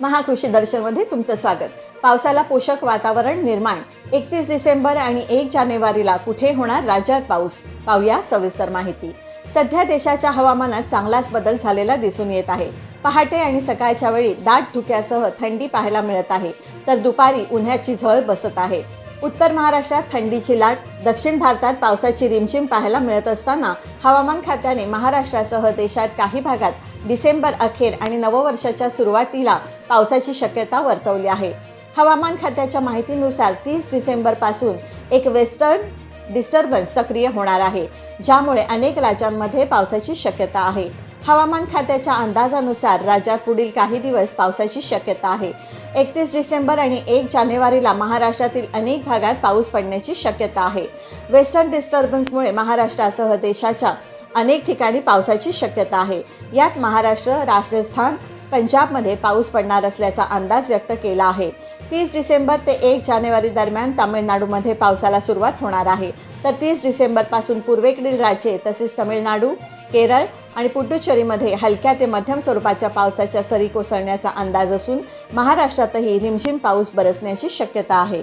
महाकृषी दर्शनमध्ये तुमचं स्वागत. पावसाला पोषक वातावरण निर्माण. एकतीस डिसेंबर आणि एक जानेवारीला कुठे होणार राज्यात पाऊस? पाहूया सविस्तर माहिती. सध्या देशाच्या हवामानात चांगलाच बदल झालेला दिसून येत आहे. पहाटे आणि सकाळच्या वेळी दाट धुक्यासह थंडी पाहायला मिळत आहे. तर दुपारी उन्हाची झळ बसत आहे. उत्तर महाराष्ट्रात थंडीची लाट दक्षिण भारतात पावसाची रिमझिम पाहायला मिळत असताना हवामान खात्याने महाराष्ट्रासह देशात काही भागात डिसेंबर अखेर आणि नववर्षाच्या सुरुवातीला पावसाची शक्यता वर्तवली आहे. हवामान खात्याच्या माहितीनुसार तीस डिसेंबरपासून एक वेस्टर्न डिस्टर्बन्स सक्रिय होणार आहे ज्यामुळे अनेक राज्यांमध्ये पावसाची शक्यता आहे. हवामान खात्याच्या अंदाजानुसार राज्यात पुढील काही दिवस पावसाची शक्यता आहे. एकतीस डिसेंबर आणि एक जानेवारीला महाराष्ट्रातील अनेक भागात पाऊस पडण्याची शक्यता आहे. वेस्टर्न डिस्टर्बन्समुळे महाराष्ट्रासह देशाच्या अनेक ठिकाणी पावसाची शक्यता आहे. यात महाराष्ट्र राजस्थान पंजाबमध्ये पाऊस पडणार असल्याचा अंदाज व्यक्त केला आहे. तीस डिसेंबर ते एक जानेवारी दरम्यान तामिळनाडूमध्ये पावसाला सुरुवात होणार आहे. तर तीस डिसेंबरपासून पूर्वेकडील राज्ये तसेच तमिळनाडू केरळ आणि पुडुचेरीमध्ये हलक्या ते मध्यम स्वरूपाच्या पावसाच्या सरी कोसळण्याचा अंदाज असून महाराष्ट्रातही रिमझिम पाऊस बरसण्याची शक्यता आहे.